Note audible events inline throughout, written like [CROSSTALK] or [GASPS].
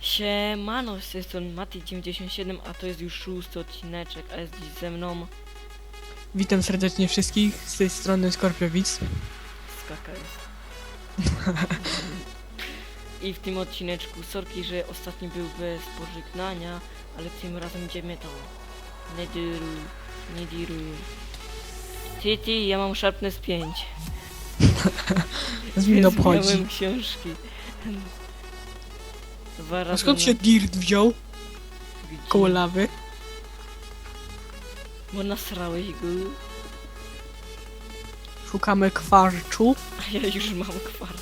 Siemano, z tej strony Mati97, a to jest już szósty odcineczek, a jest dziś ze mną Witam serdecznie wszystkich z tej strony Skorpiowic. Skaka jest. I w tym odcineczku, sorki, że ostatni był bez pożegnania, ale tym razem idziemy to. Nie diruj, nie diruj. Ty, ty, ja mam Sharpness 5. Z mnie obchodzi. Zmieniałem książki. Dwa A razy skąd na- się Dirt wziął? Gdzie? Koło lawy? Bo nasrałeś go, Szukamy kwarczu. a ja już mam kwarc.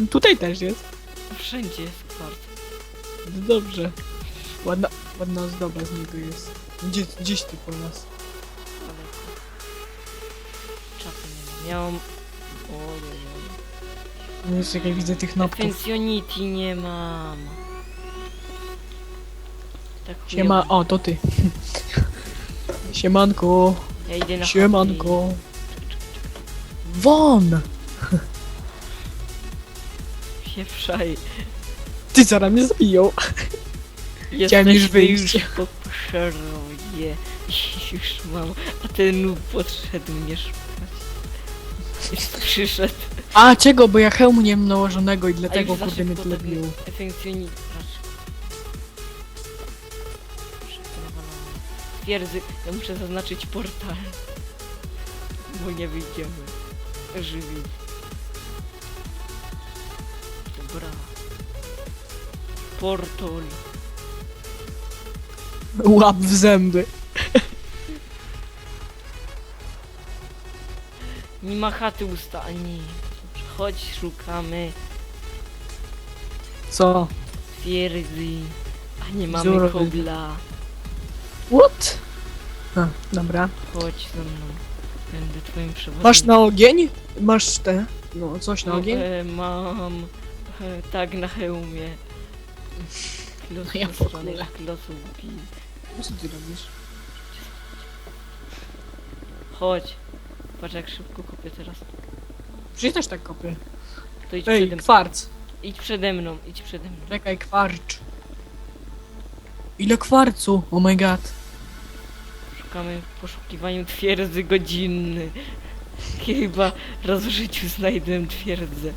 No Tutaj też jest. Wszędzie jest kwarc. No Dobrze. Ładna, ładna ozdoba z niego jest. Gdzie, gdzieś tu po nas. daleko. Czapy nie mam. Miałam... Ojej. No jest jak ja widzę tych nopków. Pensjonity nie mam. Tak Siema, chujowo. o to ty. [LAUGHS] Siemanko, Ja idę na siemanko. Won! [LAUGHS] Pieprzaj. Ty zaraz mnie zabiją. Chciałem już Jesteśmy wyjść. po przerwie. I Już mam. A ten nóg podszedł mnie szukać. Przyszedł. A czego, bo ja hełmu nie mam nałożonego i dlatego kurde mnie tyle biło. Efekcjonit. Twierdzy, ja muszę zaznaczyć portal. Bo nie wyjdziemy. Żywi. Dobra. Portal. Łap w zęby. Nie ma chaty ustani. Chodź, szukamy Co? twierdzy. A nie mamy Wzór- kobla. What? A, dobra. Chodź ze mną. Będę twoim przewodnikiem. Masz na ogień? Masz te. No, coś na No, ogień? e, mam e, tak na hełmie. Klos No ja w ogóle. klosów bi. Co ty robisz? Chodź. Patrz jak szybko kopię teraz. Przecież też tak kopię. To idź Ej, przede mną. kwarc. Idź przede mną, idź przede mną. Czekaj, kwarcz. Ile kwarcu? Oh my god. Szukamy w poszukiwaniu twierdzy godzinny. Chyba raz w życiu znajdę twierdzę.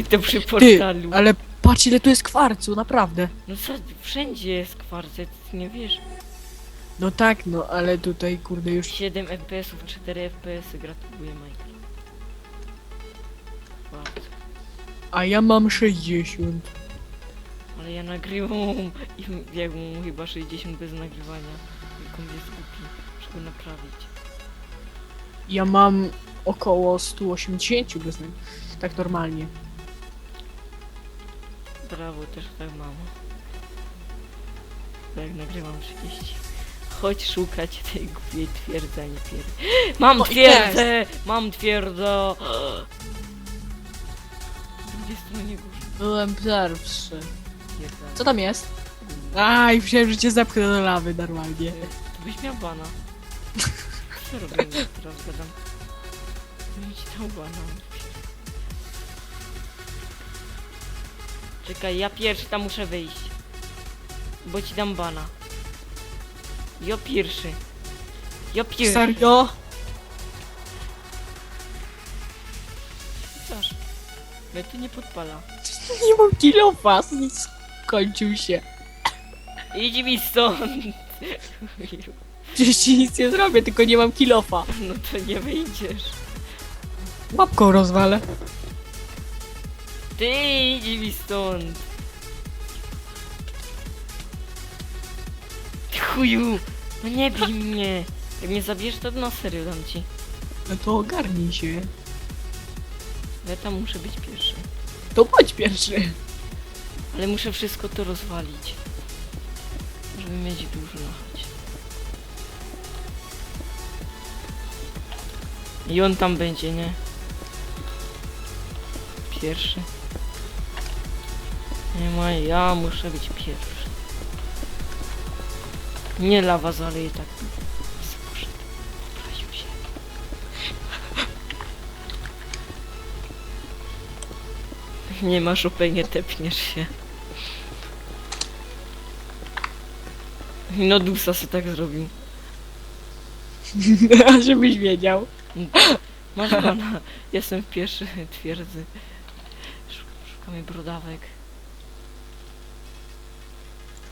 I to przy portalu. Ale patrz ile tu jest kwarcu, naprawdę. No co, wszędzie jest kwarcet, ty nie wiesz? No tak, no ale tutaj kurde już... 7 FPS-ów, 4 FPS-y, gratuluję Michael. Kwarc. A ja mam 60. Ale ja nagrywam i biegł mu chyba 60 bez nagrywania. Jak on jest głupi, go naprawić. Ja mam około 180 bez Tak normalnie. Brawo, też tak mam. Jak nagrywam 30. Chodź szukać tej głupiej twierdzy, a nie twierdzy. Mam twierdzę! Mam twierdzę! Drugiej stronie góry. Byłem pierwszy. Twierdza. Co tam jest? Aj, myślałem, że cię zepchnę do lawy normalnie. To byś miał bana. Co robię jak teraz gadam? Mieć tam bana. Czekaj, ja pierwszy tam muszę wyjść. Bo ci dam bana. Jo pierwszy. Jo pierwszy. Serio? Cóż, mnie to nie podpala. Nie mam kilofa, skończył się. Idź mi stąd. [LAUGHS] Przecież ci nic nie zrobię, tylko nie mam kilofa. No to nie wyjdziesz. Łapką rozwalę. Ty idź mi stąd. Ty chuju. No nie bij mnie. Jak mnie zabierz, to na serio dam ci. No to ogarnij się. Ja tam muszę być pierwszy. To bądź pierwszy. Ale muszę wszystko to rozwalić. Żeby mieć dużo na chacie. I on tam będzie, nie? Pierwszy. Nie ma, ja muszę być pierwszy. Nie lawa zaleje tak. [LAUGHS] Nie masz nie tepniesz się. No Dusa se tak zrobił. [LAUGHS] A żebyś wiedział. Masz pana, jestem w pierwszy twierdzy. Szukamy brodawek.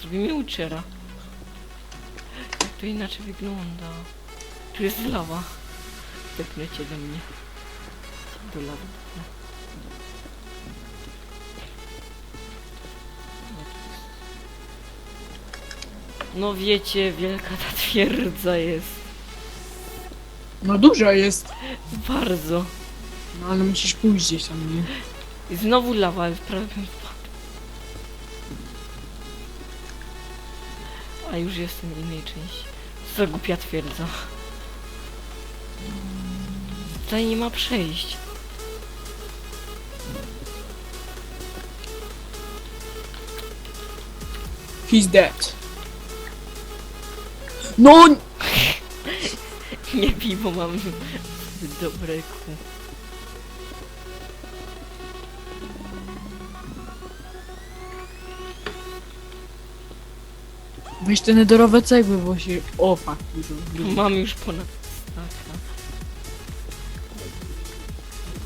Zrobimy uczera. Jak to inaczej wygląda? Tu jest lawa. Tepnecie do mnie. Do lawy. No wiecie, wielka ta twierdza jest. No dużo jest. Bardzo. No ale musisz pójść gdzieś tam, nie? I znowu lawa, ale prawie A już jestem w innej części. Co głupia twierdza. Tutaj nie ma przejść. He's dead. No! [LAUGHS] Nie bij, bo mam dobre ku. Weź te nedorowe cegły, bo się... O, fuck, dużo. Mam już ponad staka.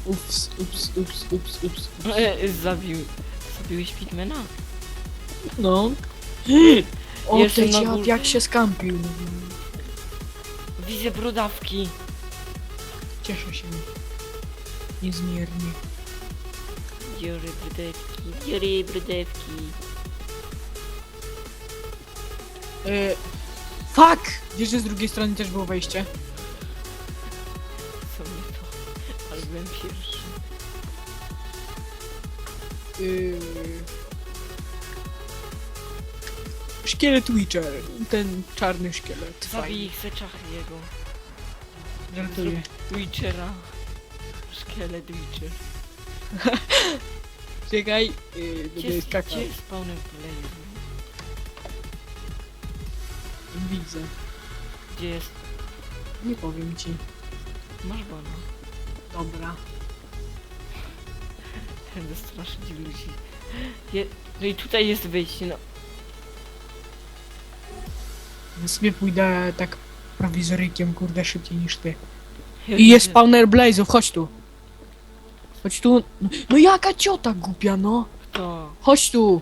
Ups, ups, ups, ups, ups. E, zabił. Zabiłeś Pigmana? No. [GASPS] O, Jestem na dziad górze. jak się skampił. Widzę brodawki. Cieszę się. Niezmiernie. Dziury brodawki. Dziury brodawki. E, fuck! Wiesz, że z drugiej strony też było wejście? Co mnie to? Ale byłem pierwszy. Yy... Szkielet Witcher. Ten czarny szkielet. Zabij Fajnie. ich se czachy jego. Żartuję. Witchera. Szkielet Witcher. Czekaj. Yy, Gdzie będę jest, skakał. gdzie jest spawnem Blaze? Widzę. Gdzie jest? Nie powiem ci. Masz bana. Dobra. Będę straszyć ludzi. Je... No i tutaj jest wyjście, no. Ja sobie pójdę tak prowizorykiem, kurde, szybciej niż ty. I jest spawner Blaze'ów, chodź tu. Chodź tu. No, no jaka ciota głupia, no. To. Chodź tu.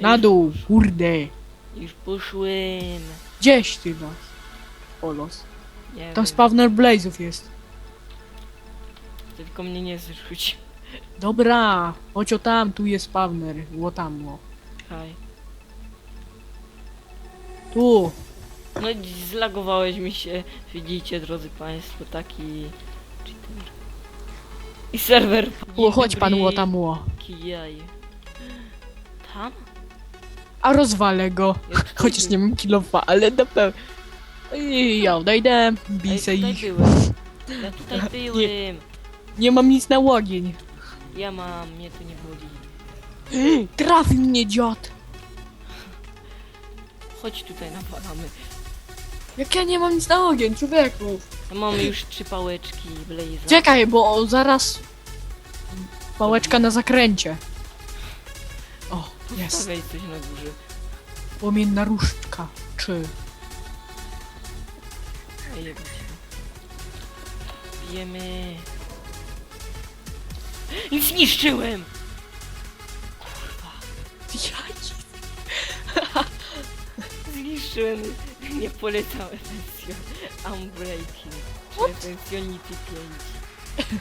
Na dół, kurde. Już poszłem. Gdzieś ty was. Olos. Nie Tam wiem. spawner Blaze'ów jest. Tylko mnie nie zrzuć. Dobra, chodź o tam, tu jest spawner. Ło tam, ło. Haj. Tu. No i zlagowałeś mi się. Widzicie, drodzy państwo, taki... cheater. I serwer. Ło, chodź pan, ło tam, ło. Kijaj. Tam? A rozwalę go. [LAUGHS] Chociaż nie mam kilofa, ale na pewno. I ja odejdę, Ej, bij se tutaj ich. byłem. Ja [LAUGHS] tutaj byłem. Nie mam nic na łogień. Ja mam, mnie to nie boli. [GASPS] Trafił mnie dziad. Chodź tutaj, napalamy. Jak ja nie mam nic na ogień, człowieku. Mamy już trzy pałeczki Blaze'a. Czekaj, bo zaraz... Pałeczka na zakręcie. Jest. Stawiaj coś na górze. Płomienna różdżka. Czy... A jebać. Bijemy. I zniszczyłem! Jaki? [LAUGHS] Zniszczyłem. Nie polecam esencją. Unbreaking. Esencjonity 5.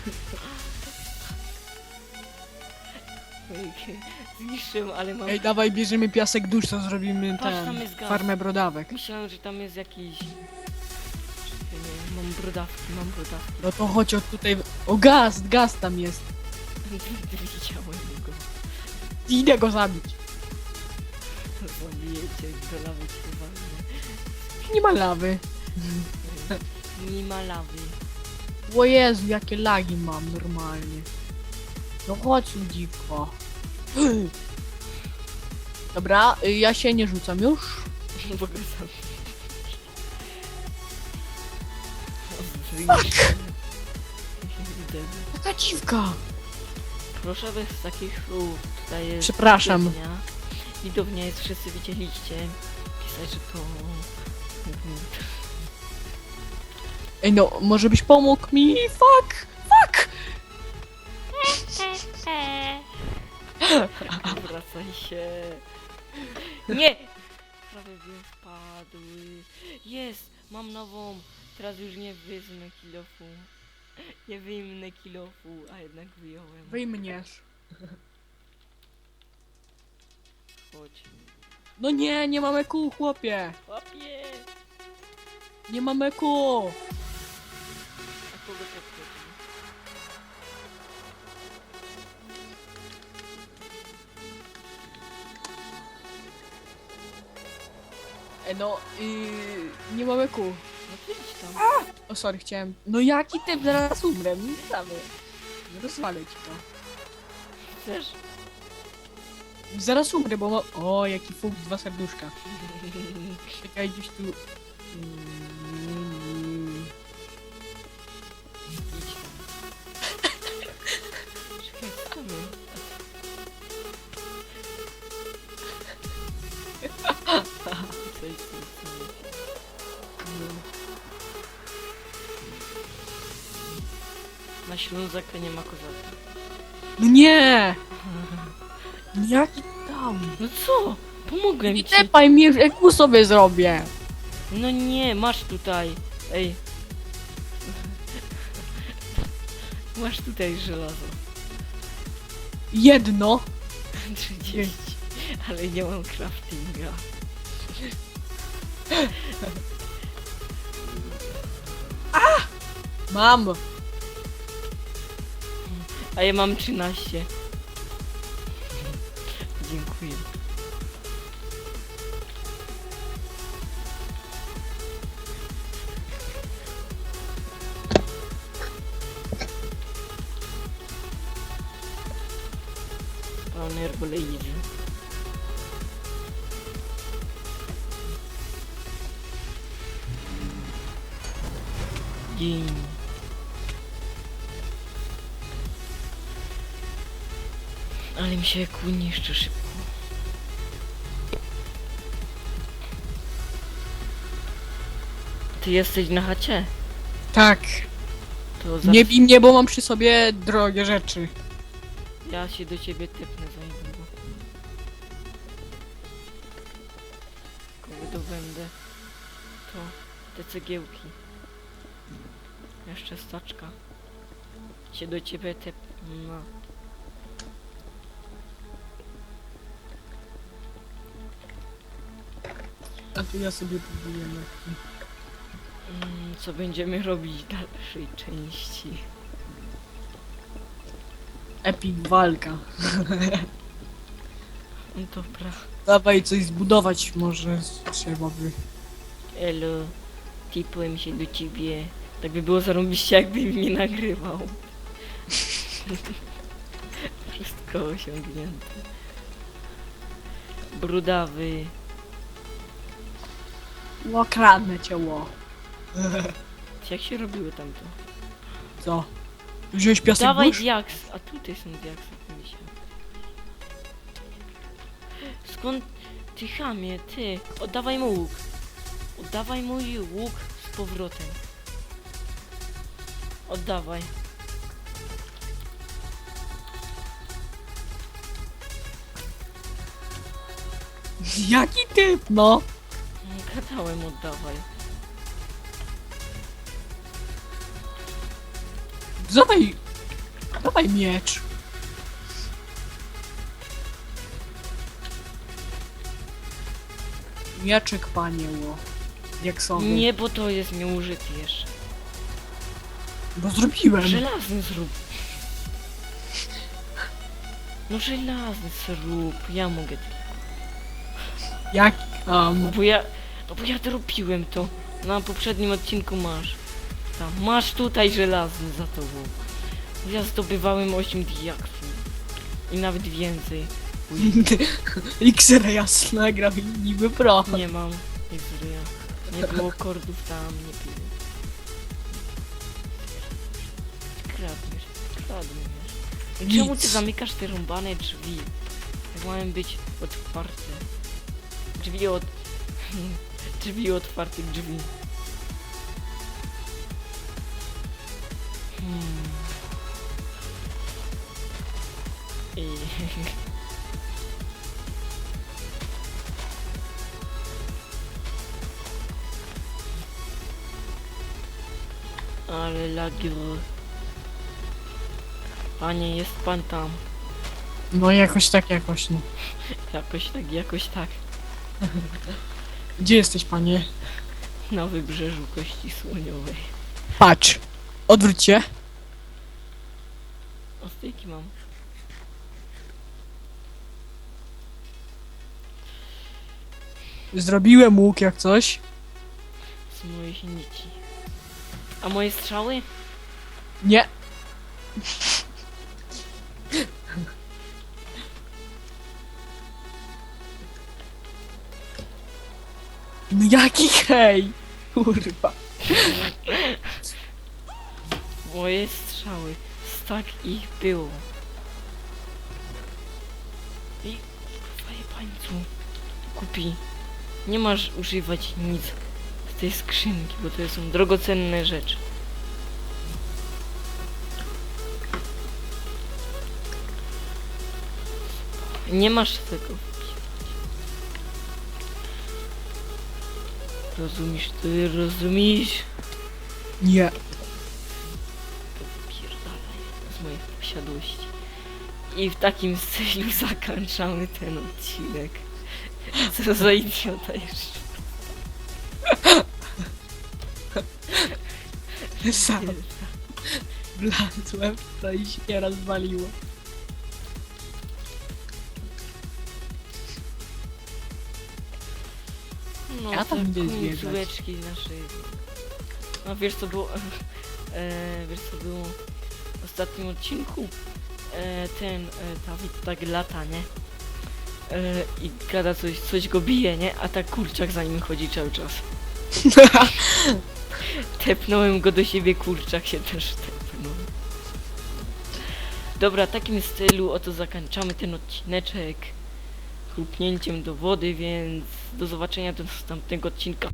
Ale mam... Ej, dawaj, bierzemy piasek dusz, to zrobimy Patrz, tam jest gaz. Farmę brodawek. Myślałem, że tam jest jakiś... Czekaj, nie, mam brodawki, mam brodawki. No to chodź od tutaj... O, gaz, gaz tam jest. Widziałem go. Idę go zabić. Zabijecie do lawy chyba. Nie ma lawy. Nie ma lawy. O Jezu, jakie lagi mam normalnie. No chodź, dziwko. [GASPS] Dobra, y, ja się nie rzucam już. [LAUGHS] Sam. [LAUGHS] Jaka dziwka. Proszę bez takich słów. Tutaj jest Przepraszam. Widownia, widownia jest, wszyscy widzieliście. Pisać, że to... Ej no, może byś pomógł mi? Fuck! Fuck! Wracaj się. [LAUGHS] Nie! Prawie bym wpadł. Jest! Mam nową. Teraz już nie wyjmę kilofu. Nie wyjmę kilofu, a jednak wyjąłem. Wyjmniesz. Chodź. No nie, nie mamy kół, chłopie! Łapie! Nie mamy kół! No, yy, nie mamy kół. No idź tam. O sorry, chciałem... No jaki typ, zaraz umrę, nie damy. Nie rozwalę ci to. Chcesz? Zaraz umrę, bo ma... O, jaki fuks, dwa serduszka. Czekaj, gdzieś tu... Mm, Na Ślązaka nie ma kozaka. No nie! [LAUGHS] Jaki tam? No co? Pomogłem Nie ci. tepaj mnie, kół sobie zrobię. No nie, masz tutaj. Ej. [LAUGHS] Masz tutaj żelazo. Jedno. [LAUGHS] 30. Ale nie mam craftinga. [LAUGHS] Mam. A ja mam 13. Dziękuję. Pan herboleidzy. Dzień. Ale mi się kół niszczy szybko. Ty jesteś na chacie? Tak. To za... Nie bij mnie, bo mam przy sobie drogie rzeczy. Ja się do ciebie tepnę za niedługo. Kogo dobędę? To te cegiełki. Jeszcze staczka. Się do ciebie tepnę. A tu ja sobie próbuję lekki. Mm, co będziemy robić w dalszej części? Epic walka. [LAUGHS] No dobra. Dawaj coś zbudować może trzeba by. Elo, tipłem się do ciebie. Tak by było zarąbiście, jakby mnie nagrywał. Wszystko osiągnięte. Brudawy. Łokradnę cię ło. Jak się robiło tamto? Co? Wziąłeś piasek Dawaj burz? diaks, a tutaj są diaksy, mi. Skąd ty chamie, ty? Oddawaj mu łuk. Oddawaj mój łuk z powrotem. Oddawaj. [LAUGHS] Jaki typ, no? Gadałem, oddawaj. Dawaj. Dawaj miecz. Mieczek, panie ło. Jak sobie. Nie, bo to jest nieużyty jeszcze. Bo zrobiłem. Żelazny zrób. No żelazny zrób, ja mogę tylko. Jak No tam? bo ja, no bo ja zrobiłem to. Na poprzednim odcinku masz. Tam, masz tutaj żelazny za tobą. Ja zdobywałem 8 diaksów. I nawet więcej. [LAUGHS] Xera jasna gra niby pro. Nie mam. Nie zryja. Nie było kordów tam, nie piłem. Kradniesz, kradniesz. Czemu ty Nic. zamykasz te rąbane drzwi? Jak mają być otwarte. Drzwi od... [LAUGHS] drzwi otwartych drzwi. Hmm. I... [LAUGHS] Ale lagio. Panie, jest pan tam. No jakoś tak, jakoś no. [LAUGHS] Jakoś tak, jakoś tak. Gdzie jesteś, panie? Na wybrzeżu Kości Słoniowej. Patrz. Odwróć się. O, stejki mam. Zrobiłem łuk jak coś. Z moich nici. A moje strzały? Nie. No jaki hej? Kurwa. Moje strzały. Tak ich było. I twoje pańcu. Kupi. Nie masz używać nic z tej skrzynki, bo to są drogocenne rzeczy. Nie masz tego. Rozumiesz, ty rozumiesz? Nie. To wypierdalaj z mojej posiadłości. I w takim stylu zakończamy ten odcinek. Co za idiota jeszcze. Sam. Wlazłem to i się rozwaliło. No, Ja tam te końcóweczki naszej. No wiesz co było. [LAUGHS] E, wiesz co było w ostatnim odcinku? E, ten e, Dawid tak lata, nie? E, I gada coś, coś go bije, nie? A tak kurczak za nim chodzi cały czas. [LAUGHS] Tepnąłem go do siebie, kurczak się też tepnął. Dobra, takim stylu oto zakończamy ten odcineczek chrupnięciem do wody, więc do zobaczenia do następnego odcinka.